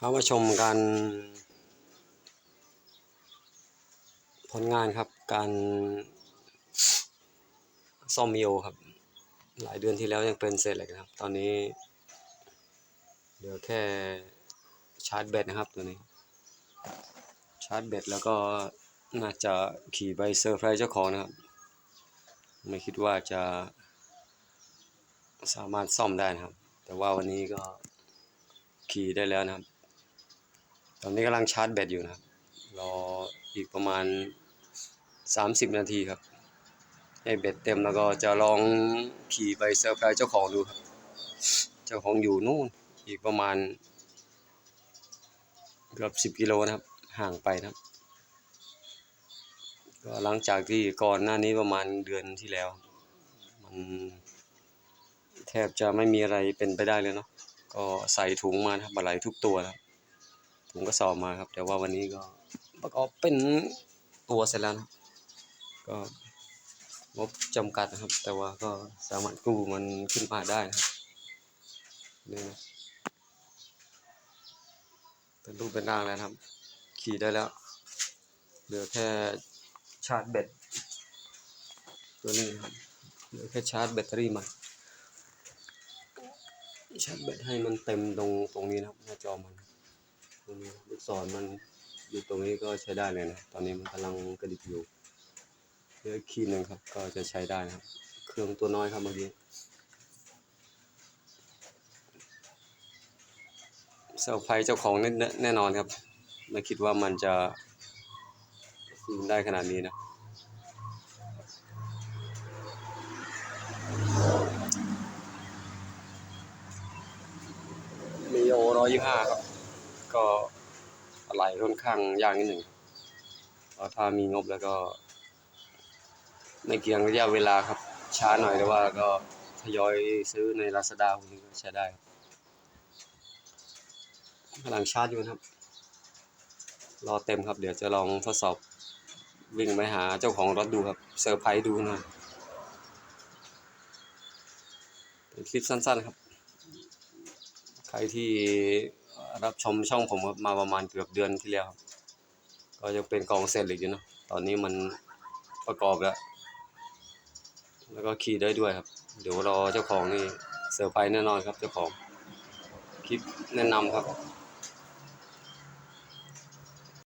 พามาชมการ ผลงานครับการซ่อมมิโอครับ หลายเดือนที่แล้วยังเป็นเศษเหล็กนะครับ ตอนนี้เหลือแค่ชาร์จแบตนะครับตัวนี้ ชาร์จแบตแล้วก็น่าจะขี่ไปเซอร์ไพรส์เจ้าของนะครับ ไม่คิดว่าจะสามารถซ่อมได้นะครับ แต่ว่าวันนี้ก็ขี่ได้แล้วนะครับ ตอนนี้กำลังชาร์จแบตอยู่นะครับ รออีกประมาณ 30 นาทีครับ ให้แบตเต็มแล้วก็จะลองขี่ไปเซอร์ไพรส์เจ้าของดูครับ เจ้าของอยู่นู่นอีกประมาณเกือบ10กิโลนะครับ ห่างไปนะครับ ก็หลังจากที่ก่อนหน้านี้ประมาณเดือนที่แล้ว มันแทบจะไม่มีอะไรเป็นไปได้เลยเนาะก็ใส่ถุงมานะครับอะไรทุกตัวนะค รับถุงก็สอบมาครับ แต่ว่าวันนี้ก็ประกอบเป็นตัวเสร็จแล้วนะก็งบจำกัดนะครับ แต่ว่าก็สามารถกู้มันขึ้นมาได้นะครับนี่นะเป็นรูปเป็นร่างแล้วครับ ขี่ได้แล้ว เหลือแค่ชาร์จแบตตัวนี้นะครับเหลือแค่ชาร์จแบตเตอรี่มันชาร์จแบตให้มันเต็มตรงตรงนี้นะครับหน้าจอมัน ตรงนี้ลูกศรมันอยู่ตรงนี้ก็ใช้ได้เลยนะ ตอนนี้มันกำลังกระดิกอยู่เลือคีย์หนึ่งครับ ก็จะใช้ได้นะครับ เครื่องตัวน้อยครับเมื่อกี้เซอร์ไพรส์เจ้าของแน่แน่นอนครับ ไม่คิดว่ามันจะซูมได้ขนาดนี้นะมีโอร้อยยี่ห้าครับ ก็อะไรค่อนข้างยากนิดหนึ่งถ้ามีงบแล้วก็ ไม่เกี่ยงระยะเวลาครับ ช้าหน่อยแต่ว่าก็ทยอยซื้อใน Lazada พวกนี้ก็ใช้ได้กำลังชาร์จอยู่นะครับ รอเต็มครับ เดี๋ยวจะลองทดสอบวิ่งไปหาเจ้าของรถดูครับเซอร์ไพรส์ดูหน่อยเป็นคลิปสั้นๆครับ ใครที่ รับชมช่องผมมาประมาณเกือบเดือนที่แล้วครับก็ยังเป็นกองเศษเหล็กอยู่เนาะตอนนี้มันประกอบแล้ว แล้วก็ขี่ได้ด้วยครับ เดี๋ยวรอเจ้าของนี่เซอร์ไพรส์แน่นอนครับเจ้าของคลิปแนะนำครับ